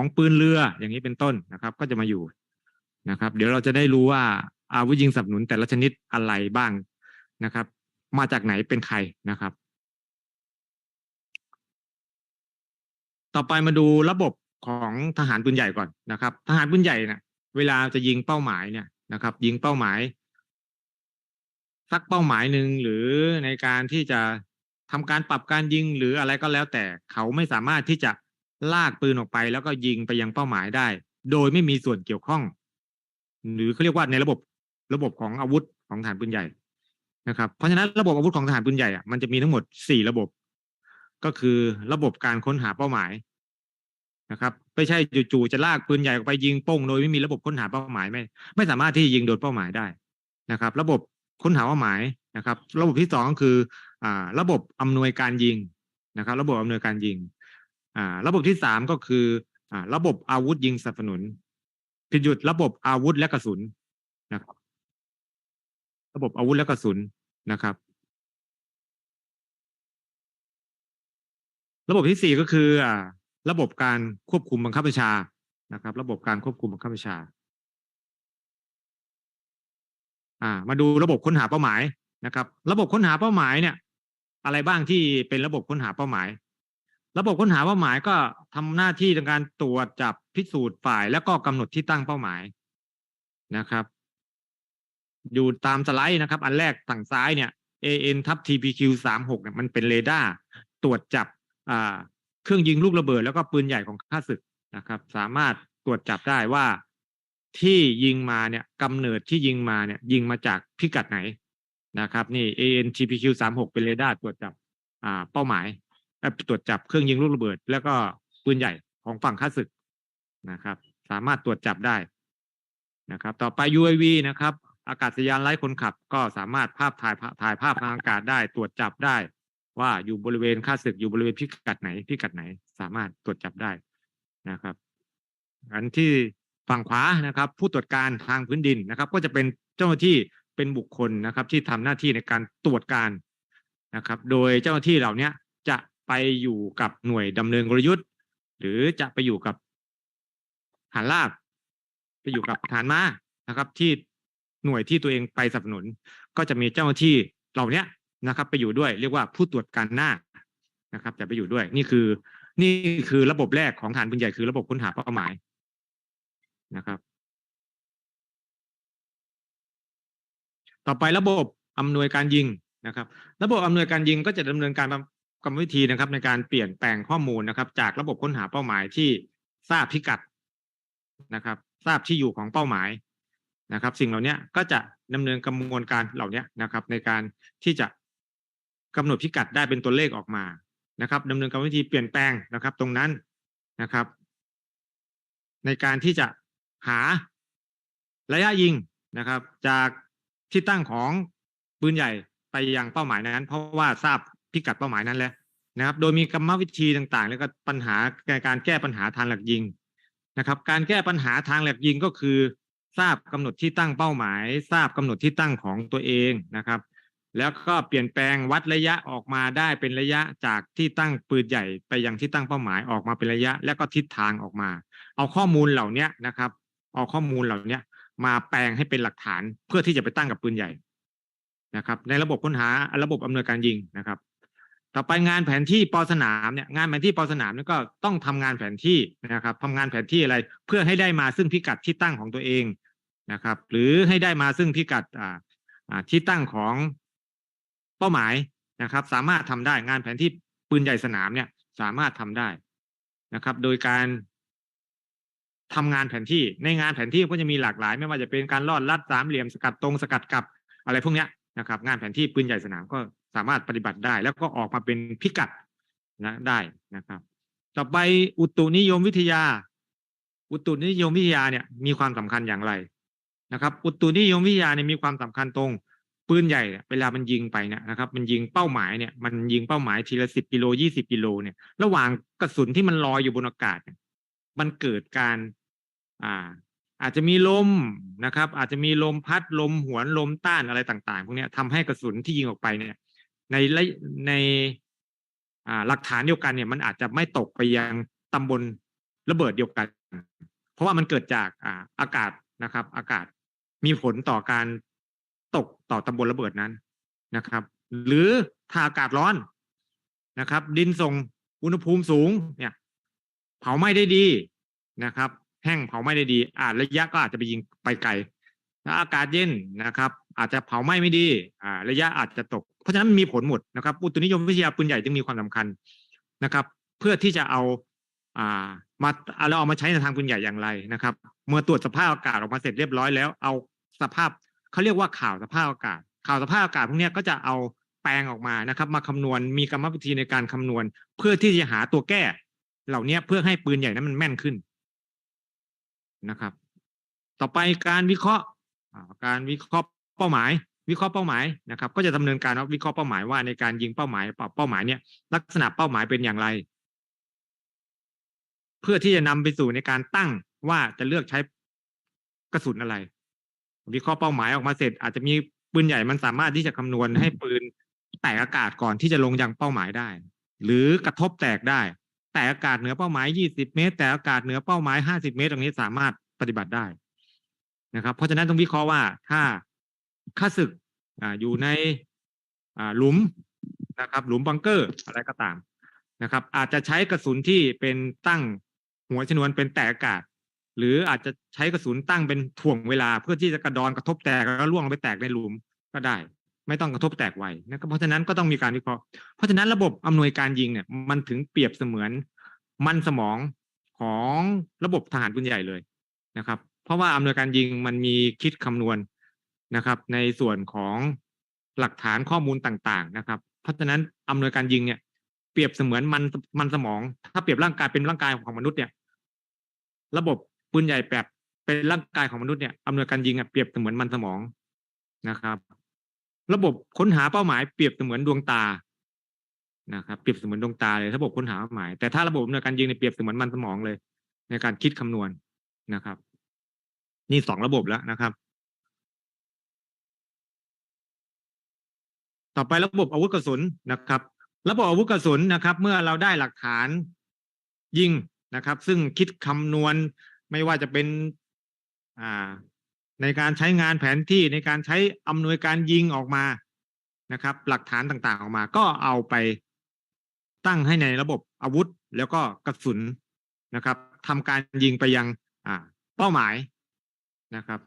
ของปืนเรืออย่างนี้เป็นต้นนะครับ ก็จะมาอยู่นะครับ เดี๋ยวเราจะได้รู้ว่าอาวุธยิงสนับสนุนแต่ละชนิดอะไรบ้างนะครับ มาจากไหนเป็นใครนะครับ ต่อไปมาดูระบบของทหารปืนใหญ่ก่อนนะครับ ทหารปืนใหญ่เนี่ยเวลาจะยิงเป้าหมายเนี่ยนะครับ ยิงเป้าหมายสักเป้าหมายหนึ่งหรือในการที่จะทำการปรับการยิงหรืออะไรก็แล้วแต่เขาไม่สามารถที่จะ ลากปืนออกไปแล้วก็ยิงไปยังเป้าหมายได้ โดยไม่มีส่วนเกี่ยวข้อง หรือเขาเรียกว่าในระบบระบบของอาวุธของทหารปืนใหญ่นะครับเพราะฉะนั้นระบบอาวุธของทหารปืนใหญ่อะมันจะมีทั้งหมดสี่ระบบ ก็คือระบบการค้นหาเป้าหมายนะครับไม่ใช่จู่ๆจะลากปืนใหญ่ออกไปยิงโป้งโดยไม่มีระบบค้นหาเป้าหมายไม่ ไม่สามารถที่จะยิงโดนเป้าหมายได้นะครับ ระบบค้นหาเป้าหมายนะครับ ระบบที่สองก็คืออ่าระบบอำนวยการยิงนะครับ ระบบอำนวยการยิง อ่าระบบที่สามก็คืออ่าระบบอาวุธยิงสนับสนุนผิดหยุดระบบอาวุธและกระสุนนะครับ ระบบอาวุธและกระสุนนะครับ ระบบที่สี่ก็คืออ่าระบบการควบคุมบังคับบัญชานะครับ ระบบการควบคุมบังคับบัญชาอ่ามาดูระบบค้นหาเป้าหมายนะครับ ระบบค้นหาเป้าหมายเนี่ย อะไรบ้างที่เป็นระบบค้นหาเป้าหมาย ระบบค้นหาเป้าหมายก็ทำหน้าที่ในการตรวจจับพิสูจน์ฝ่าย แล้วก็กำหนดที่ตั้งเป้าหมายนะครับ อยู่ตามสไลด์นะครับ อันแรกฝั่งซ้ายเนี่ย AN ทับ TPQ สามหกเนี่ยมันเป็นเรดาร์ตรวจจับเครื่องยิงลูกระเบิด แล้วก็ปืนใหญ่ของข้าศึกนะครับ สามารถตรวจจับได้ว่าที่ยิงมาเนี่ยกำเนิดที่ยิงมาเนี่ย ยิงมาจากพิกัดไหนนะครับ นี่ ANTPQ สามหกเป็นเรดาร์ตรวจจับเป้าหมาย ตรวจจับเครื่องยิงลูกระเบิด แล้วก็ปืนใหญ่ของฝั่งข้าศึกนะครับ สามารถตรวจจับได้นะครับ ต่อไป UAV นะครับ อากาศยานไร้คนขับ ก็สามารถภาพถ่ายถ่ายภาพทางอากาศได้ ตรวจจับได้ ว่าอยู่บริเวณข้าศึกอยู่บริเวณพิกัดไหนพิกัดไหน สามารถตรวจจับได้นะครับ อันที่ฝั่งขวานะครับ ผู้ตรวจการทางพื้นดินนะครับ ก็จะเป็นเจ้าหน้าที่เป็นบุคคลนะครับ ที่ทำหน้าที่ในการตรวจการนะครับ โดยเจ้าหน้าที่เหล่านี้จะ ไปอยู่กับหน่วยดำเนินกลยุทธ์ หรือจะไปอยู่กับฐานราบไปอยู่กับฐานมานะครับ ที่หน่วยที่ตัวเองไปสนับสนุน ก็จะมีเจ้าหน้าที่เหล่านี้นะครับ ไปอยู่ด้วยเรียกว่าผู้ตรวจการหน้านะครับ จะไปอยู่ด้วย นี่คือ นี่คือระบบแรกของฐานปืนใหญ่คือระบบค้นหาเป้าหมายนะครับ ต่อไประบบอำนวยการยิงนะครับ ระบบอำนวยการยิงก็จะดำเนินการ กรรมวิธีนะครับ ในการเปลี่ยนแปลงข้อมูลนะครับ จากระบบค้นหาเป้าหมายที่ทราบพิกัดนะครับ ทราบที่อยู่ของเป้าหมายนะครับ สิ่งเหล่านี้ก็จะดำเนินกระบวนการเหล่านี้นะครับ ในการที่จะกำหนดพิกัดได้เป็นตัวเลขออกมานะครับดำเนินกรรมวิธีเปลี่ยนแปลงนะครับ ตรงนั้นนะครับ ในการที่จะหาระยะยิงนะครับ จากที่ตั้งของปืนใหญ่ไปยังเป้าหมายนั้น เพราะว่าทราบ พิกัดเป้าหมายนั้นแล้วนะครับ โดยมีกรรมวิธีต่างๆ แล้วก็ปัญหาการแก้ปัญหาทางหลักยิงนะครับ การแก้ปัญหาทางหลักยิงก็คือ ทราบกำหนดที่ตั้งเป้าหมาย ทราบกำหนดที่ตั้งของตัวเองนะครับ แล้วก็เปลี่ยนแปลงวัดระยะออกมาได้เป็นระยะจากที่ตั้งปืนใหญ่ไปยังที่ตั้งเป้าหมายออกมาเป็นระยะ แล้วก็ทิศทางออกมา เอาข้อมูลเหล่านี้นะครับเอาข้อมูลเหล่านี้มาแปลงให้เป็นหลักฐานเพื่อที่จะไปตั้งกับปืนใหญ่นะครับ ในระบบค้นหาระบบอำนวยการยิงนะครับ ต่อไปงานแผนที่ปอสนามเนี่ยงานแผนที่ปอสนามนี่ก็ต้องทำงานแผนที่นะครับทำงานแผนที่อะไรเพื่อให้ได้มาซึ่งพิกัดที่ตั้งของตัวเองนะครับ หรือให้ได้มาซึ่งพิกัดอ่าอ่าที่ตั้งของเป้าหมายนะครับ สามารถทำได้งานแผนที่ปืนใหญ่สนามเนี่ยสามารถทำได้นะครับ โดยการทำงานแผนที่ในงานแผนที่ก็จะมีหลากหลาย ไม่ว่าจะเป็นการลอดลัดสามเหลี่ยมสกัดตรงสกัดกลับอะไรพวกเนี้ยนะครับ งานแผนที่ปืนใหญ่สนามก็ สามารถปฏิบัติได้ แล้วก็ออกมาเป็นพิกัดนะได้นะครับ ต่อไปอุตุนิยมวิทยา อุตุนิยมวิทยาเนี่ยมีความสำคัญอย่างไรนะครับ อุตุนิยมวิทยาเนี่ยมีความสำคัญตรงปืนใหญ่เนี่ยเวลามันยิงไปเนี่ยนะครับ มันยิงเป้าหมายเนี่ยมันยิงเป้าหมายทีละสิบกิโลยี่สิบกิโลเนี่ย ระหว่างกระสุนที่มันลอยอยู่บนอากาศเนี่ยมันเกิดการอ่าอาจจะมีลมนะครับ อาจจะมีลมพัดลมหวนลมต้านอะไรต่าง ๆ พวกนี้ยทำให้กระสุนที่ยิงออกไปเนี่ย ในในหลักฐานเดียวกันเนี่ยมันอาจจะไม่ตกไปยังตำบลระเบิดเดียวกัน เพราะว่ามันเกิดจากอ่าอากาศนะครับ อากาศมีผลต่อการตกต่อตำบลระเบิดนั้นนะครับ หรือถ้าอากาศร้อนนะครับ ดินส่งอุณหภูมิสูงเนี่ย เผาไหม้ได้ดีนะครับ แห้งเผาไหม้ได้ดี อาจระยะก็อาจจะไปยิงไปไกลถ้าอากาศเย็นนะครับ อาจจะเผาไหม้ไม่ดี อ่า ระยะอาจจะตก เพราะฉะนั้นมันมีผลหมดนะครับอุตุนิยมวิทยาปืนใหญ่จึงมีความสำคัญนะครับ เพื่อที่จะเอาอ่ามาเอาเราเอามาใช้ในทางปืนใหญ่อย่างไรนะครับ เมื่อตรวจสภาพอากาศออกมาเสร็จเรียบร้อยแล้ว เอาสภาพเขาเรียกว่าข่าวสภาพอากาศ ข่าวสภาพอากาศพวกนี้ก็จะเอาแปลงออกมานะครับ มาคำนวณมีกรรมวิธีในการคำนวณ เพื่อที่จะหาตัวแก้ เหล่านี้เพื่อให้ปืนใหญ่นั้นมันแม่นขึ้นนะครับ ต่อไปการวิเคราะห์การวิเคราะห์เป้าหมาย วิเคราะห์เป้าหมายนะครับก็จะดำเนินการวิเคราะห์เป้าหมายว่าในการยิงเป้าหมายเป้าหมายเนี่ยลักษณะเป้าหมายเป็นอย่างไร เพื่อที่จะนำไปสู่ในการตั้งว่าจะเลือกใช้กระสุนอะไร วิเคราะห์เป้าหมายออกมาเสร็จ อาจจะมีปืนใหญ่มันสามารถที่จะคำนวณให้ปืนแตกอากาศก่อนที่จะลงยังเป้าหมายได้ หรือกระทบแตกได้ แตกอากาศเหนือเป้าหมาย 20 เมตร แตกอากาศเหนือเป้าหมาย 50 เมตร ตรงนี้สามารถปฏิบัติได้นะครับ เพราะฉะนั้นต้องวิเคราะห์ว่าถ้า ข้าศึกอ่าอยู่ในอ่าหลุมนะครับ หลุมบังเกอร์อะไรก็ตามนะครับ อาจจะใช้กระสุนที่เป็นตั้งหัวชนวนเป็นแตกอากาศ หรืออาจจะใช้กระสุนตั้งเป็นถ่วงเวลา เพื่อที่จะกระดอนกระทบแตกแล้วล่วงลงไปแตกในหลุมก็ได้ ไม่ต้องกระทบแตกไวนะครับเพราะฉะนั้นก็ต้องมีการวิเคราะห์เพราะฉะนั้นระบบอำนวยการยิงเนี่ย มันถึงเปรียบเสมือนมันสมองของระบบทหารปืนใหญ่เลยนะครับ เพราะว่าอำนวยการยิงมันมีคิดคำนวณ นะครับ ในส่วนของหลักฐานข้อมูลต่างๆ นะครับ เพราะฉะนั้นอำนวยการยิงเนี่ยเปรียบเสมือนมันมันสมอง ถ้าเปรียบร่างกายเป็นร่างกายของมนุษย์เนี่ย ระบบปืนใหญ่แบบเป็นร่างกายของมนุษย์เนี่ยอำนวยการยิงอะเปรียบเสมือนมันสมองนะครับ ระบบค้นหาเป้าหมายเปรียบเสมือนดวงตานะครับ เปรียบเสมือนดวงตาเลยระบบค้นหาเป้าหมาย แต่ถ้าระบบอำนวยการยิงเนี่ยเปรียบเสมือนมันสมองเลย ในการคิดคำนวณนะครับ นี่สองระบบแล้วนะครับ ต่อไประบบอาวุธกระสุนนะครับ ระบบอาวุธกระสุนนะครับ เมื่อเราได้หลักฐานยิงนะครับ ซึ่งคิดคำนวณไม่ว่าจะเป็นอ่าในการใช้งานแผนที่ในการใช้อำนวยการยิงออกมานะครับ หลักฐานต่างๆออกมา ก็เอาไปตั้งให้ในระบบอาวุธแล้วก็กระสุนนะครับทำการยิงไปยังอ่าเป้าหมายนะครับ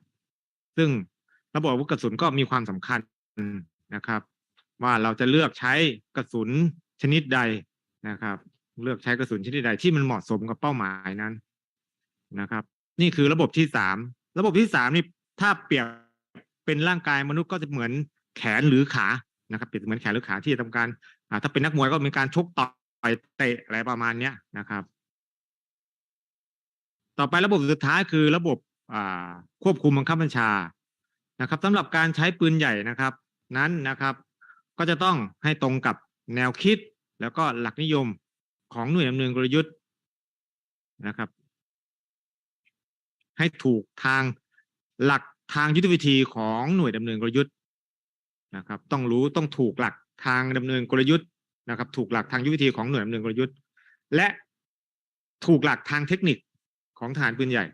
ซึ่งระบบอาวุธกระสุนก็มีความสำคัญนะครับ ว่าเราจะเลือกใช้กระสุนชนิดใดนะครับ เลือกใช้กระสุนชนิดใดที่มันเหมาะสมกับเป้าหมายนั้นนะครับ นี่คือระบบที่สามระบบที่สามนี่ถ้าเปรียบเป็นร่างกายมนุษย์ก็จะเหมือนแขนหรือขานะครับเปรียบเหมือนแขนหรือขาที่จะทำการถ้าเป็นนักมวยก็มีการชกต่อยเตะอะไรประมาณเนี้ยนะครับ ต่อไประบบสุดท้ายคือระบบควบคุมบังคับบัญชานะครับสำหรับการใช้ปืนใหญ่นะครับ นั้นนะครับ ก็จะต้องให้ตรงกับแนวคิดแล้วก็หลักนิยมของหน่วยดำเนินกลยุทธ์นะครับ ให้ถูกทางหลักทางยุทธวิธีของหน่วยดำเนินกลยุทธ์นะครับ ต้องรู้ต้องถูกหลักทางดำเนินกลยุทธ์นะครับ ถูกหลักทางยุทธวิธีของหน่วยดำเนินกลยุทธ์ และถูกหลักทางเทคนิคของฐานปืนใหญ่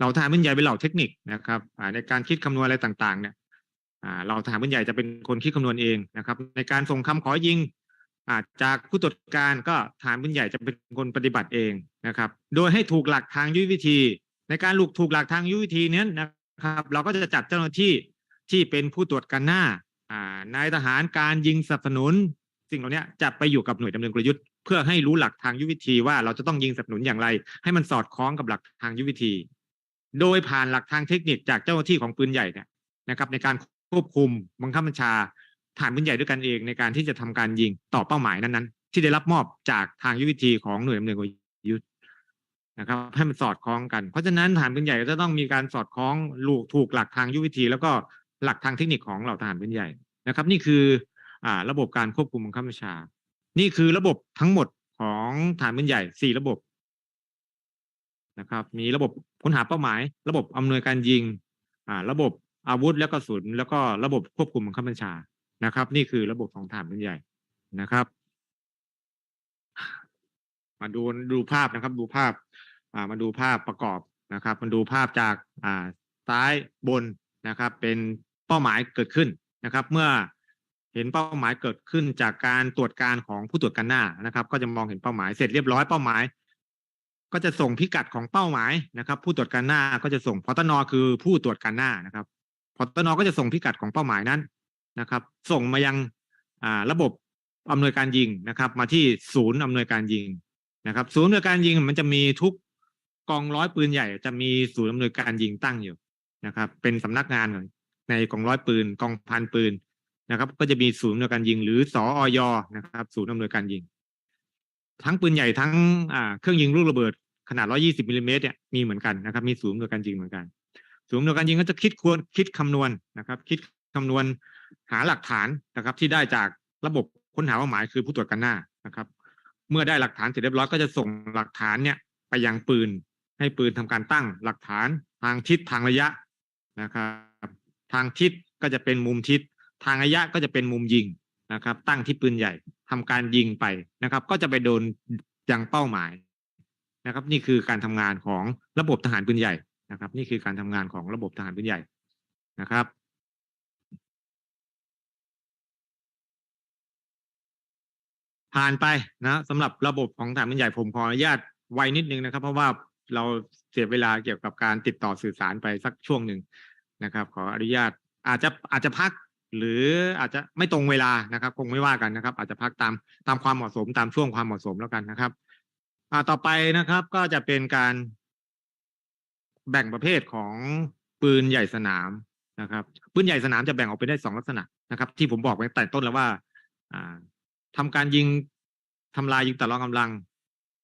เราทหารปืนใหญ่เป็นเหล่าเทคนิคนะครับในการคิดคำนวณอะไรต่างๆเนี่ย เราทหารปืนใหญ่จะเป็นคนคิดคำนวณเองนะครับ ในการส่งคำขอยิงจากผู้ตรวจการก็ฐานปืนใหญ่จะเป็นคนปฏิบัติเองนะครับ โดยให้ถูกหลักทางยุทธวิธี ในการลูกถูกหลักทางยุทธวิธีนี้นะครับ เราก็จะจัดเจ้าหน้าที่ที่เป็นผู้ตรวจการหน้านายทหารการยิงสนับสนุน สิ่งเหล่านี้จะไปอยู่กับหน่วยดำเนินกลยุทธ์เพื่อให้รู้หลักทางยุทธวิธีว่าเราจะต้องยิงสนับสนุนอย่างไร ให้มันสอดคล้องกับหลักทางยุทธวิธี โดยผ่านหลักทางเทคนิคจากเจ้าหน้าที่ของปืนใหญ่เนี่ยนะครับในการ ควบคุมบังคับบัญชาฐานปืนใหญ่ด้วยกันเองในการที่จะทำการยิงต่อเป้าหมายนั้นๆ ที่ได้รับมอบจากทางยุทธวิธีของหน่วยดำนินกลยุทธนะครับให้มันสอดคล้องกัน เพราะฉะนั้นฐานปืนใหญ่ก็จะต้องมีการสอดคล้องลูกถูกหลักทางยุทธวิธี แล้วก็หลักทางเทคนิคของเหล่าทหารปืนใหญ่นะครับ นี่คืออ่าระบบการควบคุมบังคับบัญชา นี่คือระบบทั้งหมดของฐานปืนใหญ่สี่ระบบนะครับ มีระบบค้นหาเป้าหมาย ระบบอำนวยการยิงอ่าระบบ อาวุธและกระสุนแล้วก็ระบบควบคุมบังคับบัญชานะครับ นี่คือระบบของฐานปืนใหญ่นะครับ มาดูดูภาพนะครับ ดูภาพ อ่ามาดูภาพประกอบนะครับมาดูภาพจากอ่าซ้ายบนนะครับ เป็นเป้าหมายเกิดขึ้นนะครับ เมื่อเห็นเป้าหมายเกิดขึ้นจากการตรวจการของผู้ตรวจการหน้านะครับ ก็จะมองเห็นเป้าหมายเสร็จเรียบร้อยเป้าหมาย ก็จะส่งพิกัดของเป้าหมายนะครับ ผู้ตรวจการหน้าก็จะส่งพตนคือผู้ตรวจการหน้านะครับ พอตนก็จะส่งพิกัดของเป้าหมายนั้นนะครับ ส่งมายังระบบอำนวยการยิงนะครับ มาที่ศูนย์อำนวยการยิงนะครับ ศูนย์อำนวยการยิงมันจะมีทุกกองร้อยปืนใหญ่ จะมีศูนย์อำนวยการยิงตั้งอยู่นะครับ เป็นสำนักงานในกองร้อยปืนกองพันปืนนะครับ ก็จะมีศูนย์อำนวยการยิง หรือสออยนะครับ ศูนย์อำนวยการยิง ทั้งปืนใหญ่ทั้งเครื่องยิงลูกระเบิดขนาด 120มิลลิเมตรเนี่ยมีเหมือนกันนะครับ มีศูนย์อำนวยการยิงเหมือนกัน ศูนย์อำนวยการยิงก็จะคิดควรคิดคำนวณนะครับ คิดคำนวณหาหลักฐานนะครับ ที่ได้จากระบบค้นหาเป้าหมายคือผู้ตรวจการหน้านะครับ เมื่อได้หลักฐานเสร็จเรียบร้อยก็จะส่งหลักฐานเนี่ยไปยังปืน ให้ปืนทำการตั้งหลักฐานทางทิศทางระยะนะครับ ทางทิศก็จะเป็นมุมทิศทางระยะก็จะเป็นมุมยิงนะครับ ตั้งที่ปืนใหญ่ทำการยิงไปนะครับ ก็จะไปโดนยังเป้าหมายนะครับ นี่คือการทำงานของระบบทหารปืนใหญ่ นะครับ นี่คือการทำงานของระบบทหารปืนใหญ่นะครับผ่านไปนะสำหรับระบบของฐานปืนใหญ่ผมขออนุญาตไวนิดนึงนะครับ เพราะว่าเราเสียเวลาเกี่ยวกับการติดต่อสื่อสารไปสักช่วงหนึ่งนะครับ ขออนุญาตอาจจะอาจจะพักหรืออาจจะไม่ตรงเวลานะครับ คงไม่ว่ากันนะครับ อาจจะพักตามตามความเหมาะสมตามช่วงความเหมาะสมแล้วกันนะครับ อ่าต่อไปนะครับ ก็จะเป็นการ แบ่งประเภทของปืนใหญ่สนามนะครับ ปืนใหญ่สนามจะแบ่งออกเป็นได้สองลักษณะนะครับ ที่ผมบอกไว้แต่ต้นแล้วว่าอ่าทำการยิงทำลายยิงแต่ละกำลัง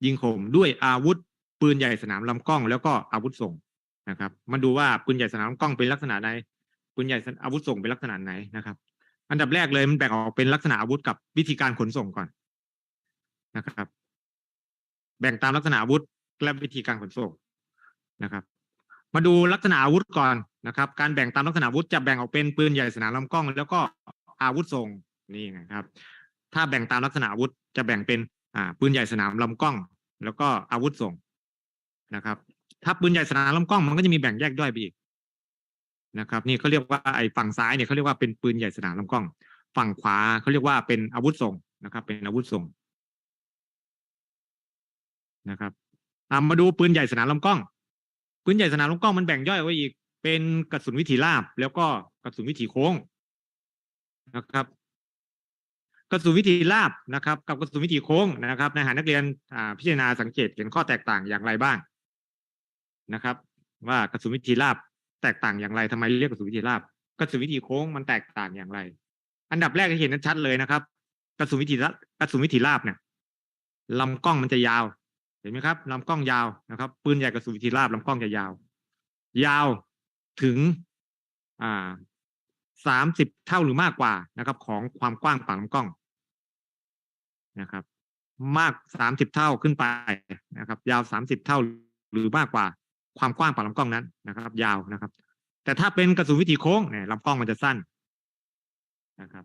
ยิงข่มด้วยอาวุธ ปืนใหญ่สนามลำกล้อง แล้วก็อาวุธส่งนะครับ มาดูว่าปืนใหญ่สนามลำกล้องเป็นลักษณะใดปืนใหญ่อาวุธส่งเป็นลักษณะไหนนะครับ อันดับแรกเลยมันแบ่งออกเป็นลักษณะอาวุธกับวิธีการขนส่งก่อนนะครับ แบ่งตามลักษณะอาวุธและวิธีการขนส่งนะครับ มาดูลักษณะอาวุธก่อนนะครับ การแบ่งตามลักษณะอาวุธจะแบ่งออกเป็นปืนใหญ่สนามลำกล้อง แล้วก็อาวุธส่งนี่ไงครับ ถ้าแบ่งตามลักษณะอาวุธจะแบ่งเป็นอ่าปืนใหญ่สนามลำกล้อง แล้วก็อาวุธส่งนะครับ ถ้าปืนใหญ่สนามลำกล้องมันก็จะมีแบ่งแยกย่อยไปอีกนะครับ นี่เขาเรียกว่าไอ้ฝั่งซ้ายเนี่ยเขาเรียกว่าเป็นปืนใหญ่สนามลำกล้อง ฝั่งขวาเขาเรียกว่าเป็นอาวุธส่งนะครับ เป็นอาวุธส่งนะครับมาดูปืนใหญ่สนามลำกล้อง ปืนใหญ่สนามลำกกล้องมันแบ่งย่อยออกไปอีก เป็นกระสุนวิถีราบ แล้วก็กระสุนวิถีโค้งนะครับ กระสุนวิถีราบนะครับ กับกระสุนวิถีโค้งนะครับในหานักเรียนพิจารณาสังเกตเห็นข้อแตกต่างอย่างไรบ้างนะครับ ว่ากระสุนวิถีราบแตกต่างอย่างไรทำไมเรียกกระสุนวิถีราบกระสุนวิถีโค้งมันแตกต่างอย่างไร อันดับแรกจะเห็นชัดเลยนะครับ กระสุนวิถีราบกระสุนวิถีราบเนี่ยลำกล้องมันจะยาว เห็นไหมครับลำกล้องยาวนะครับ ปืนใหญ่กระสุนวิถีราบลำกล้องจะยาว ยาวถึงอ่าสามสิบเท่าหรือมากกว่านะครับ ของความกว้างปากลำกล้องนะครับ มากสามสิบเท่าขึ้นไปนะครับ ยาวสามสิบเท่าหรือมากกว่า ความกว้างปากลำกล้องนั้นนะครับ ยาวนะครับ แต่ถ้าเป็นกระสุนวิถีโค้งเนี่ยลำกล้องมันจะสั้นนะครับ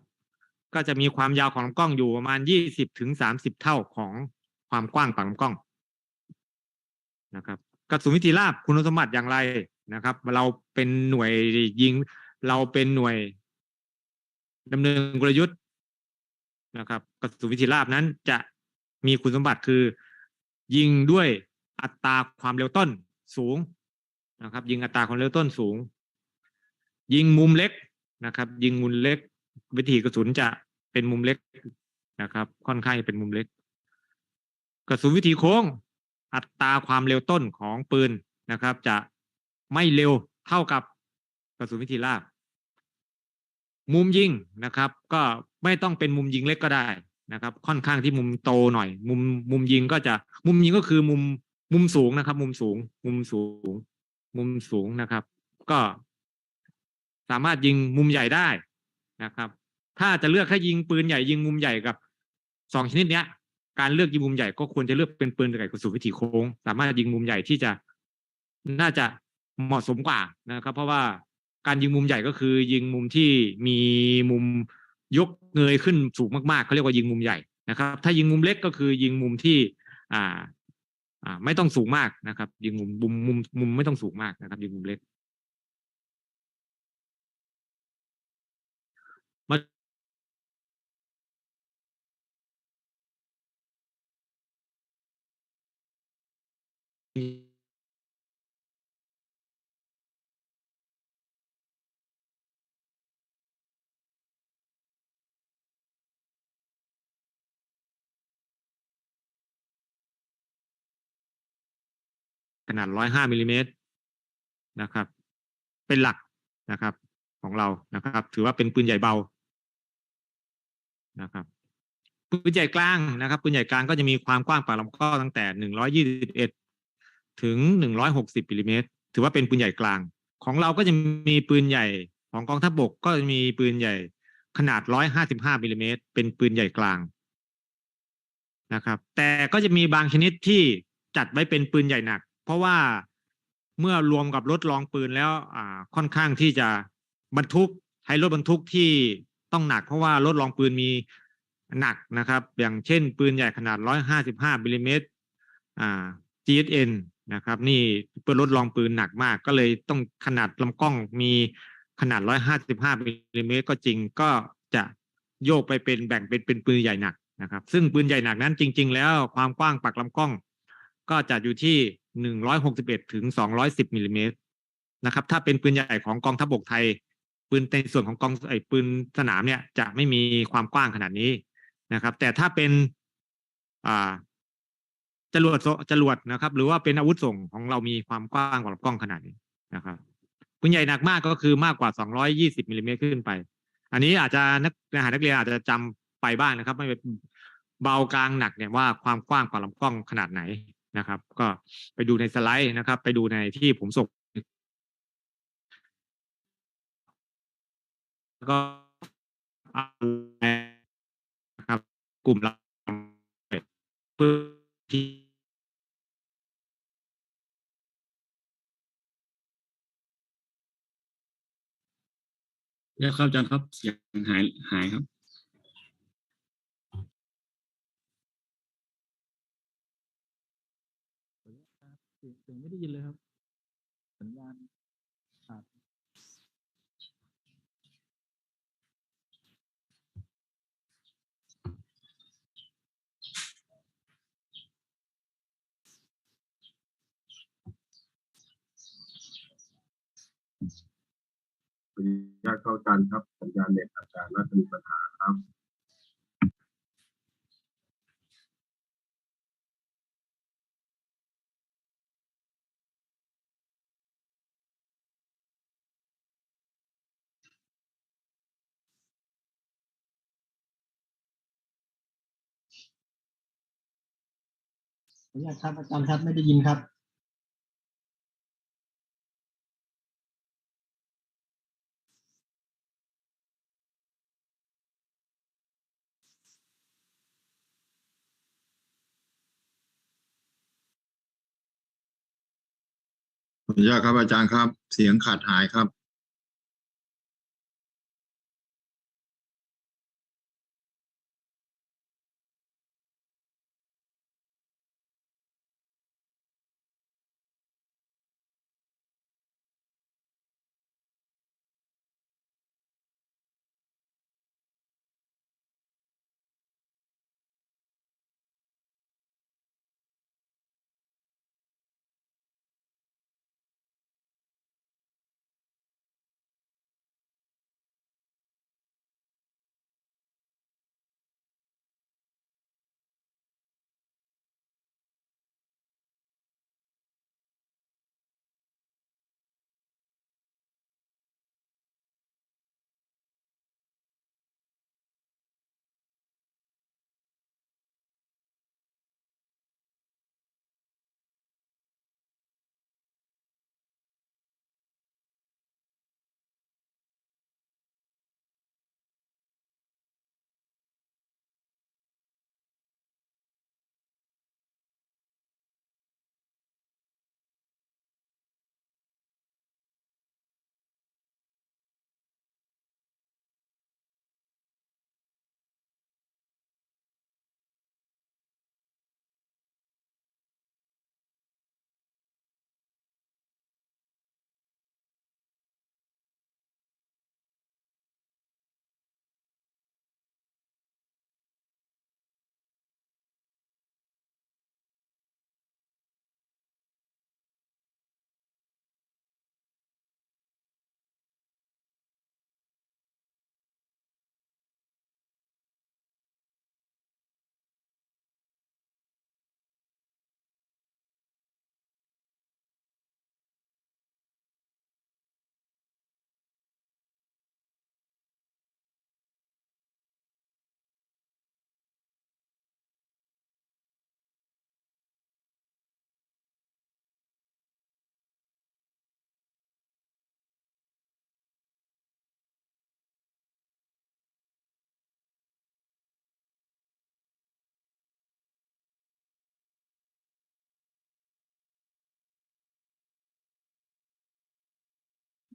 ก็จะมีความยาวของลำกล้องอยู่ประมาณยี่สิบถึงสามสิบเท่าของความกว้างปากลำกล้อง นะครับกระสุนวิถีราบคุณสมบัติอย่างไรนะครับ เราเป็นหน่วยยิง เราเป็นหน่วยดำเนินกลยุทธ์นะครับกระสุนวิถีราบนั้นจะมีคุณสมบัติคือ ยิงด้วยอัตราความเร็วต้นสูงนะครับ ยิงอัตราความเร็วต้นสูง ยิงมุมเล็กนะครับ ยิงมุมเล็ก วิธีกระสุนจะเป็นมุมเล็กนะครับ ค่อนข้างจะเป็นมุมเล็ก กระสุนวิธีโค้ง อัตราความเร็วต้นของปืนนะครับ จะไม่เร็วเท่ากับกระสุนวิธีราบ มุมยิงนะครับ ก็ไม่ต้องเป็นมุมยิงเล็กก็ได้นะครับ ค่อนข้างที่มุมโตหน่อย มุมมุมยิงก็จะมุมยิงก็คือมุมมุมสูงนะครับ มุมสูง มุมสูง มุมสูงนะครับ ก็สามารถยิงมุมใหญ่ได้นะครับ ถ้าจะเลือกให้ยิงปืนใหญ่ยิงมุมใหญ่กับสองชนิดเนี้ย การเลือกยิงมุมใหญ่ก็ควรจะเลือกเป็นปืนไก่กระสุนวิถีโค้ง สามารถยิงมุมใหญ่ที่จะน่าจะเหมาะสมกว่านะครับ เพราะว่าการยิงมุมใหญ่ก็คือ ยิงมุมที่มีมุมยกเงยขึ้นสูงมากๆเขาเรียกว่ายิงมุมใหญ่นะครับ ถ้ายิงมุมเล็กก็คือยิงมุมที่ อ่า อ่า ไม่ต้องสูงมากนะครับ ยิงมุมมุมมุมมุมไม่ต้องสูงมากนะครับ ยิงมุมเล็ก มา ขนาด 105มิลลิเมตรนะครับ เป็นหลักนะครับของเรานะครับ ถือว่าเป็นปืนใหญ่เบานะครับปืนใหญ่กลางนะครับปืนใหญ่กลางก็จะมีความกว้างปากลำกล้องตั้งแต่ 121 ถึง 160มิลลิเมตรถือว่าเป็นปืนใหญ่กลาง ของเราก็จะมีปืนใหญ่ของกองทัพบกก็จะมีปืนใหญ่ขนาด 155มิลลิเมตรเป็นปืนใหญ่กลางนะครับ แต่ก็จะมีบางชนิดที่จัดไว้เป็นปืนใหญ่หนัก เพราะว่าเมื่อรวมกับรถรองปืนแล้วอ่าค่อนข้างที่จะบรรทุกใช้รถบรรทุกที่ต้องหนัก เพราะว่ารถรองปืนมีหนักนะครับ อย่างเช่น ปืนใหญ่ขนาด 155มิลลิเมตรอ่า GSN นะครับ นี่เปืนรถรองปืนหนักมาก ก็เลยต้องขนาดลำกล้องมีขนาด 155มิลลิเมตรก็จริงก็จะโยกไปเป็นแบ่งเป็นเป็นปืนใหญ่หนักนะครับ ซึ่งปืนใหญ่หนักนั้นจริง ๆ แล้วความกว้างปากลำกล้อง ก็จะอยู่ที่ 161ถึง210มิลลิเมตรนะครับ ถ้าเป็นปืนใหญ่ของกองทัพบกไทย ปืนในส่วนของกองไอ้ปืนสนามเนี่ยจะไม่มีความกว้างขนาดนี้นะครับ แต่ถ้าเป็นอ่า จรวดโซจรวดนะครับ หรือว่าเป็นอาวุธส่งของเรามีความกว้างกว่าลำกล้องขนาดนี้นะครับปืนใหญ่หนักมากก็คือมากกว่า 220มิลลิเมตรขึ้นไป อันนี้อาจจะนักเนื้อหานักเรียนอาจจะจำไปบ้างนะครับ ไม่เบากลางหนักเนี่ยว่าความกว้างกว่าลำกล้องขนาดไหนนะครับ ก็ไปดูในสไลด์นะครับ ไปดูในที่ผมส่งก็นะครับ กลุ่มเราเพื่อ ที่เดี๋ยครับอาจารย์ครับเสียงหายหายครับ เสียงไม่ได้ยินเลยครับ สัญญาณขาด ข ออนุญาตเข้าอาจารครับ สัญญาณเน็ตอาจารย์น่าจะมีปัญหาครับขออนุญาตครับอาจารย์ครับไม่ได้ยินครับ ขออนุญาตครับอาจารย์ครับ เสียงขาดหายครับ